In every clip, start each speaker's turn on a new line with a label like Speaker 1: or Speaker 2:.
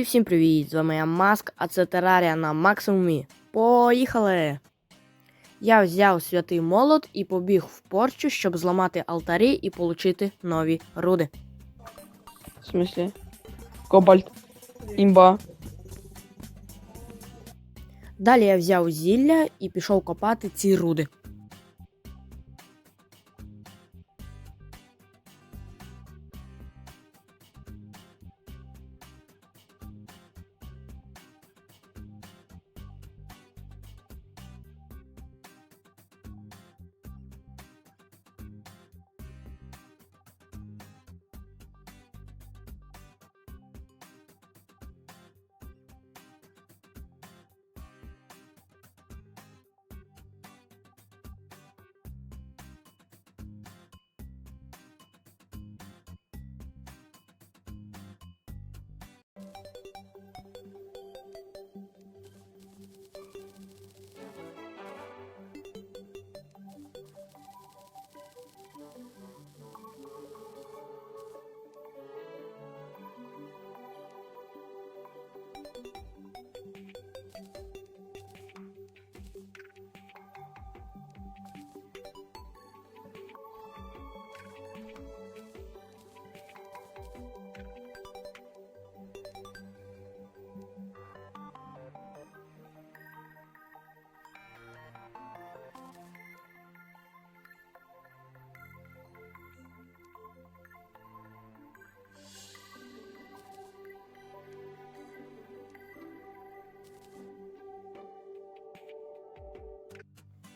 Speaker 1: І всім привіт! З вами я Маск, а це терарія на максимумі. Поїхали! Я взяв святий молот і побіг в порчу, щоб зламати алтарі і отримати нові руди.
Speaker 2: В смысле? Кобальт. Імба.
Speaker 1: Далі я взяв зілля і пішов копати ці руди.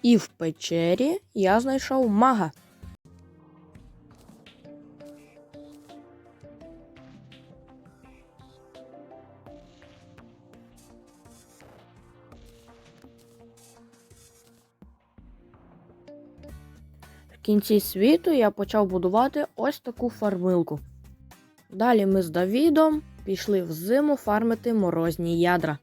Speaker 1: І в печері я знайшов мага. В кінці світу я почав будувати ось таку фармилку. Далі ми з Давідом пішли в зиму фармити морозні ядра.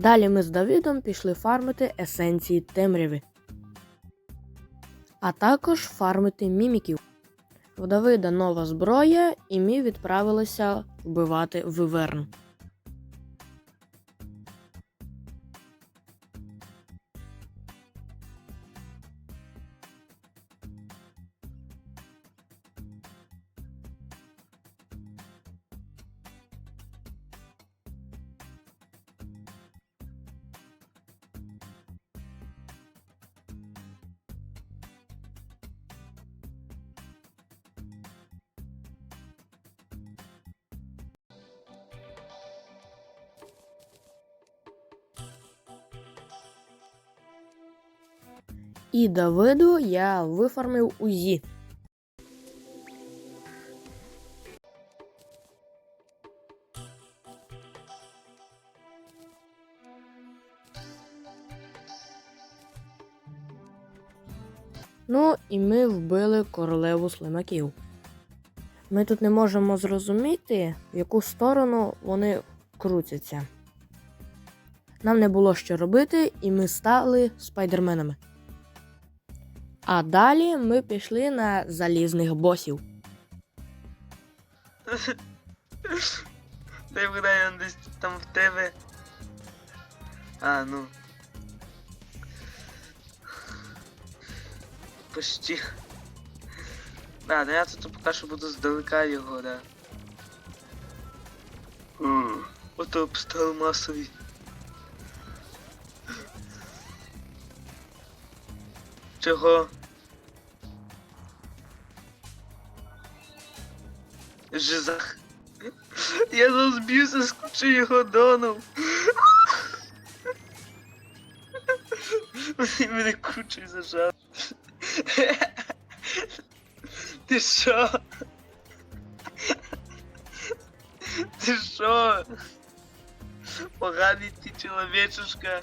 Speaker 1: Далі ми з Давідом пішли фармити есенції темряви, а також фармити міміків. В Давида нова зброя, і ми відправилися вбивати виверн. І Давиду я вифармив УЗІ. Ну, і ми вбили королеву слимаків. Ми тут не можемо зрозуміти, в яку сторону вони крутяться. Нам не було що робити, і ми стали спайдерменами. А далі ми пішли на залізних босів.
Speaker 3: Дай вгадаю, десь там в тебе. А, ну. Почти. Да, да я тут поки що буду здалека його, да. М, Ото обстал масовий. Чого? Жизах. Я розб'юся, скучу його доном. Вони мене кучою зажав. Ти що? Ти що? Поганий ти чоловічушка.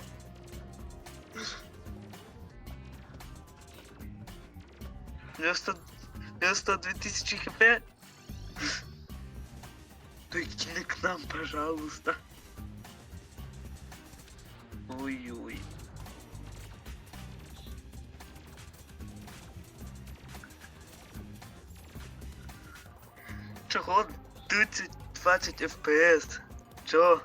Speaker 3: Просто, просто 2000 хп. Не к нам, пожалуйста. Ой-ой. Чого 30-20 FPS? Чо?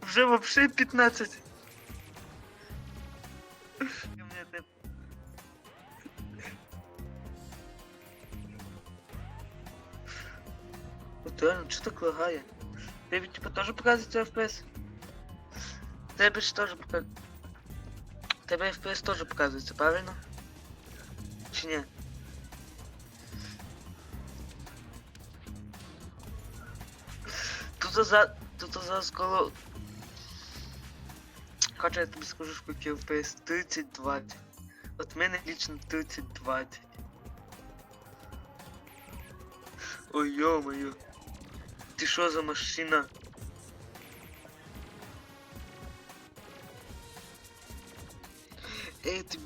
Speaker 3: Вже вообще 15. реально, что так лагає? Тебе типа тоже показывается FPS? Тебе же тоже показывается. Тебе FPS тоже показывается, правильно? Чи ні? Тут за... Тут зараз коло... Хоча я тобі скажу, скільки FPS 30-20. От мене лично 30-20. Ой, ё-моё. Ти що за машина? Эй, ты...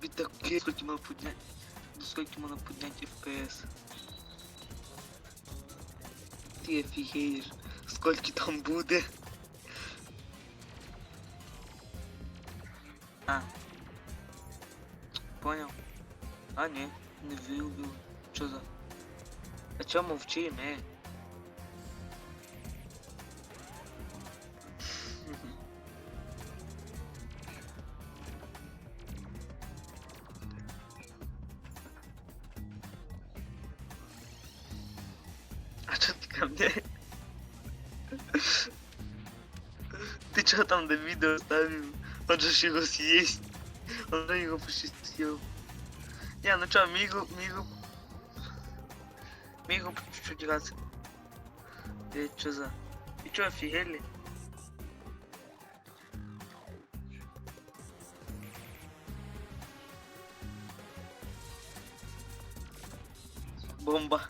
Speaker 3: Тобі таке, скільки можна підняти... До скільки можна підняти FPS? Ти офігеєш, скільки там буде? А. Понял. А, ні, не виубив. Що за? А чо мовчим, е? А чё ты ко мне? Ты чё там до видео ставил? Он же ж его съесть. Он же его почти съел. Не, ну чё, Мигу, Мигу... Мигу по чуть-чуть раз. Э, чё за? И чё, офигели? Бомба.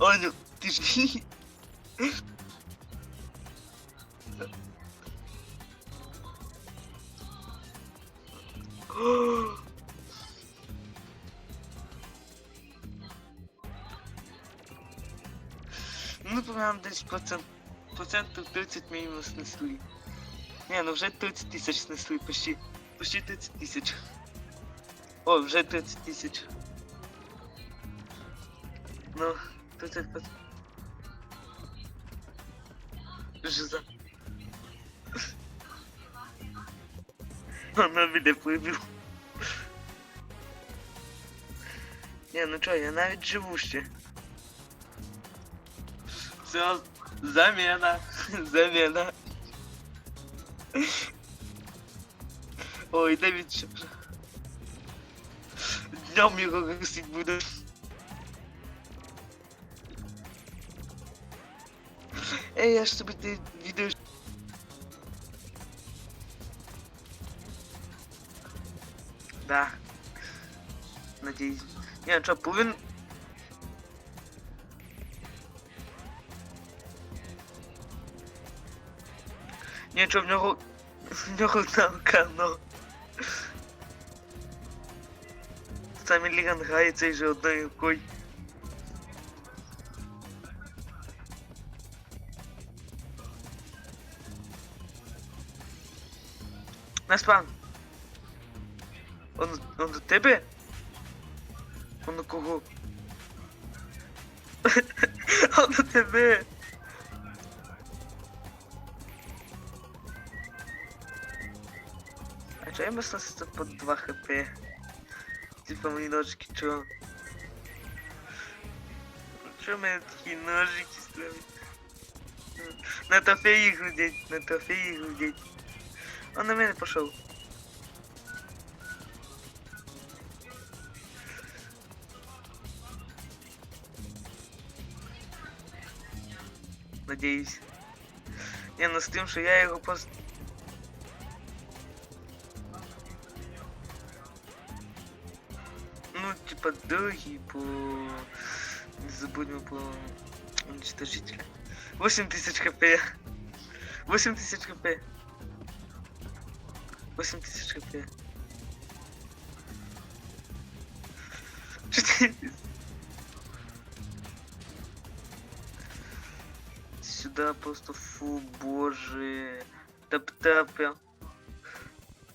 Speaker 3: Аню, ты ж... Ну, прям десь процент, процентів 30 мінімум снесли. Не, ну вже 30 тисяч снесли, почти, почти 30 тисяч. О, вже 30 тисяч. Ну, 30 Вона мене вибив. Не, ну чо, я навіть живу ще. Все, замена, замена. Ой, Давид ще вже. Днем його гасить буду. Ей, я ж тобі ти відео. Да. Надіюсь. Не, що, повинен... Нічого в нього. В нього кано. Самі Ліган грає цей же одною рукою. Наспан. Он, он до тебе? Он до кого? он до тебе. А чого я мислився по 2 хп? Типа мої ножики чого? Чого в мене такі ножики ставить? На трофеї грудять, на трофеї грудять. Он на мене пішов. Надеюсь. Не ну з тим, що я его пост...
Speaker 4: Ну, типа, другий по... Не забудемо по... Уничтожителя. 8000 хп. 8000 хп. 8000 хп. 4000. Сюда просто фу, боже. Тап-тапя.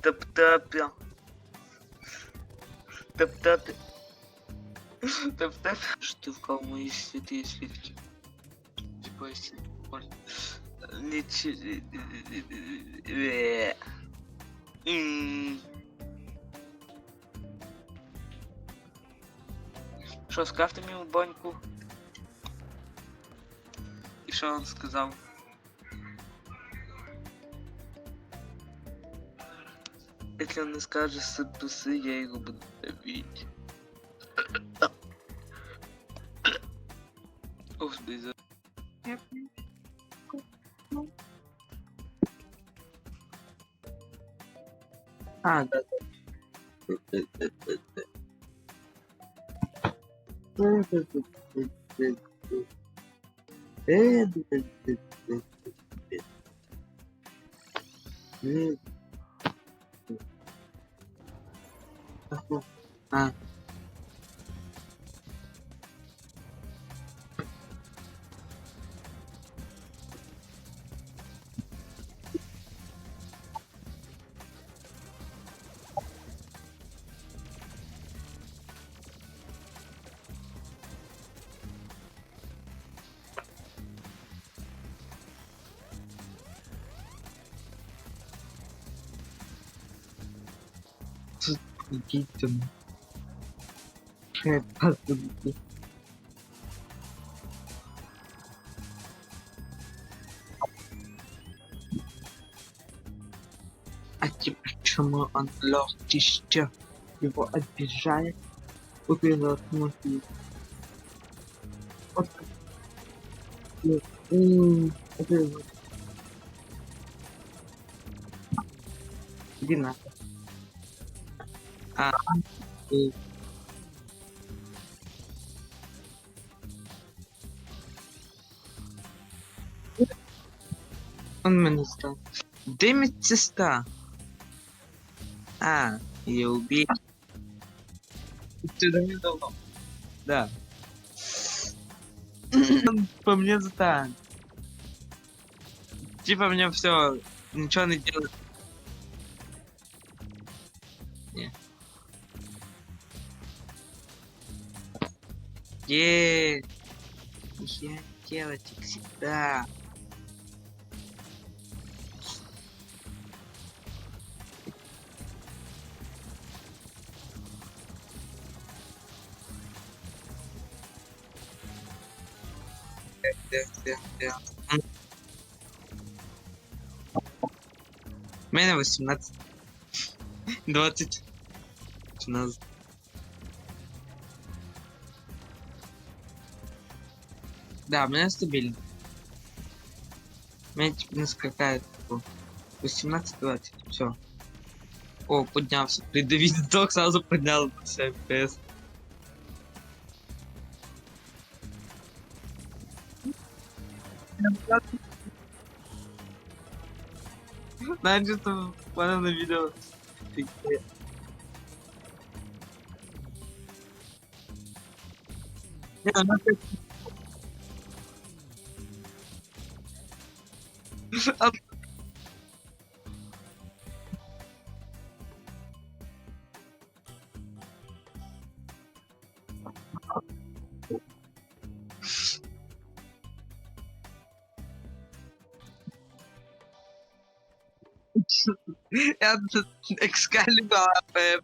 Speaker 4: Тап-тапя. Тап-тапя. Тап-тапя. Штука в мои святые свитки. Типа, если... Ничего... Що, скрафти мені баньку? І що він сказав? Если он не скажет сыпусы, я его буду давить. Господи, за... А, да, А. Идите. Посмотрите. А те почему он легче его обижает? Уберет мотив. Вот. М, уберет. Иди нахуй. А, и Он мене став. Де медсестра? А, ее убили. Ты давно. Да. Он по мне затан. Типа мне все, ничего не делает. Е. Я делать как всегда. У мене 18. 20. 17. Да, у меня стабильно. У меня типа не скакает. 18-20. Все. О, поднялся. Придавить сдох, сразу поднял все FPS. Знаешь, что в мене на таке. Не, ну ти- А- Я тут Excalibur е,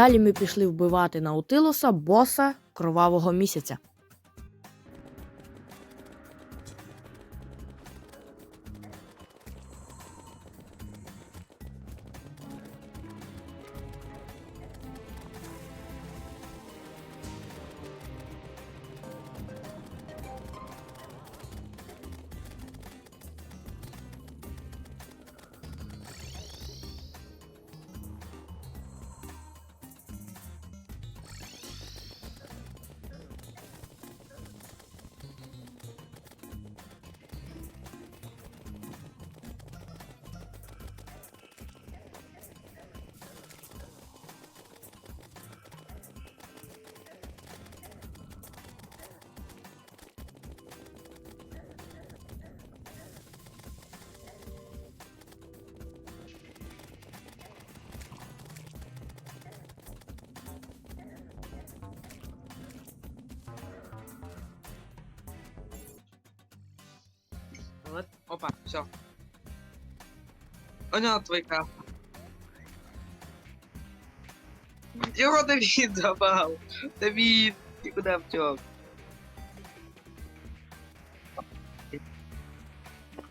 Speaker 1: Далі ми пішли вбивати Наутилуса, боса кровавого місяця.
Speaker 4: Опа, все. Понял твой крафт. Його Давид забрал. Давид, ты куда втек?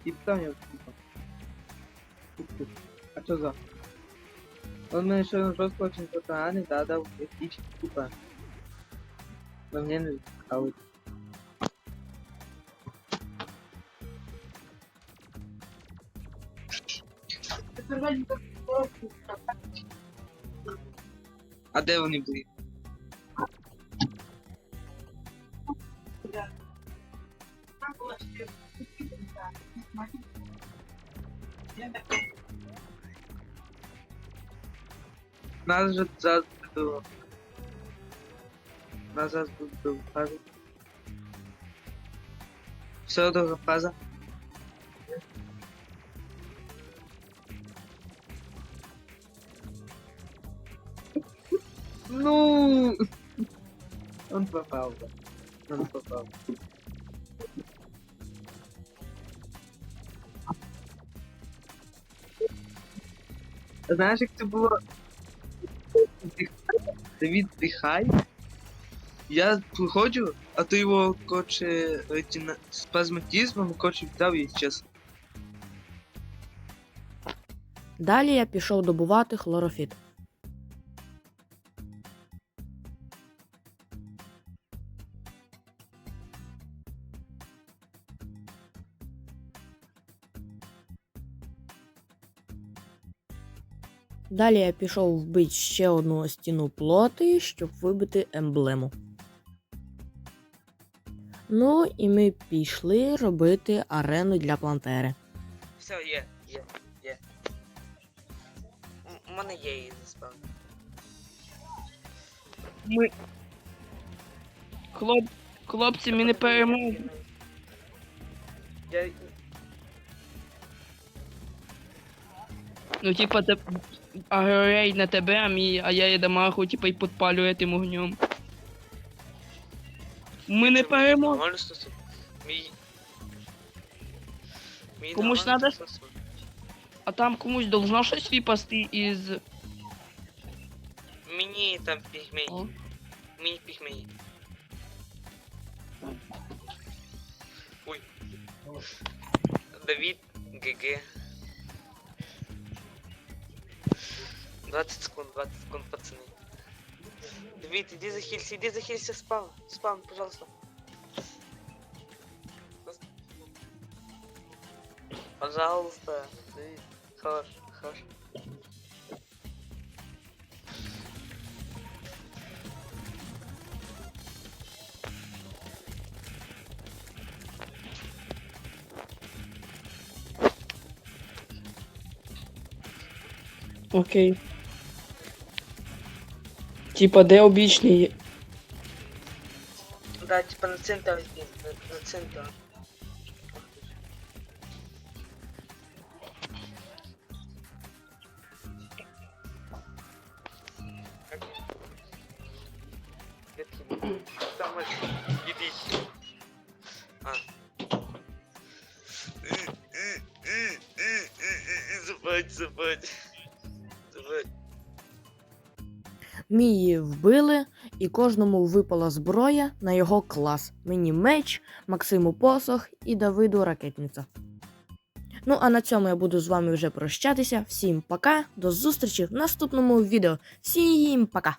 Speaker 4: И понял, А что за? Он мне еще жестко очень поганый, да, да, эстетически тупо. Но мне не нравится. А де вони були? Нас же зараз було. Нас друга фаза. Все, друга фаза. Ну, он попал, да. Он попал. Знаєш, як це було? Давід дихай. Я приходжу, а то його короче, эти спазматизмом, короче, вдав і час.
Speaker 1: Далі я пішов добувати хлорофіт. Далі я пішов вбити ще одну стіну плоти, щоб вибити емблему. Ну і ми пішли робити арену для плантери.
Speaker 4: Все, є, є, є. У мене є її заспав.
Speaker 2: Ми. Хлоп... Хлопці, ми не переможемо.
Speaker 4: Я...
Speaker 2: Ну, типа, те... агрорей на тебе, а, мій, а я є дамагу, типа, і підпалює тим огнем. Ми не переможемо.
Speaker 4: Нормально стосу. Мій... Мій
Speaker 2: Комусь
Speaker 4: нормально
Speaker 2: надо? А там комусь должно щось випасти із.
Speaker 4: Мені там пігмей.
Speaker 2: О.
Speaker 4: Пігмей. Ой. Давид ГГ. 20 секунд, 20 секунд, пацаны. Давид, иди захилься, иди захилься, спам, спам, пожалуйста. Пожалуйста, Давид, хорош, хорош.
Speaker 2: Окей. Типа, де обічний?
Speaker 4: Да, типа на центр иди, на, центр. Там иди. А. Забудь, забудь.
Speaker 1: Мії вбили, і кожному випала зброя на його клас. Мені меч, Максиму посох і Давиду ракетниця. Ну а на цьому я буду з вами вже прощатися. Всім пока, до зустрічі в наступному відео. Всім пока!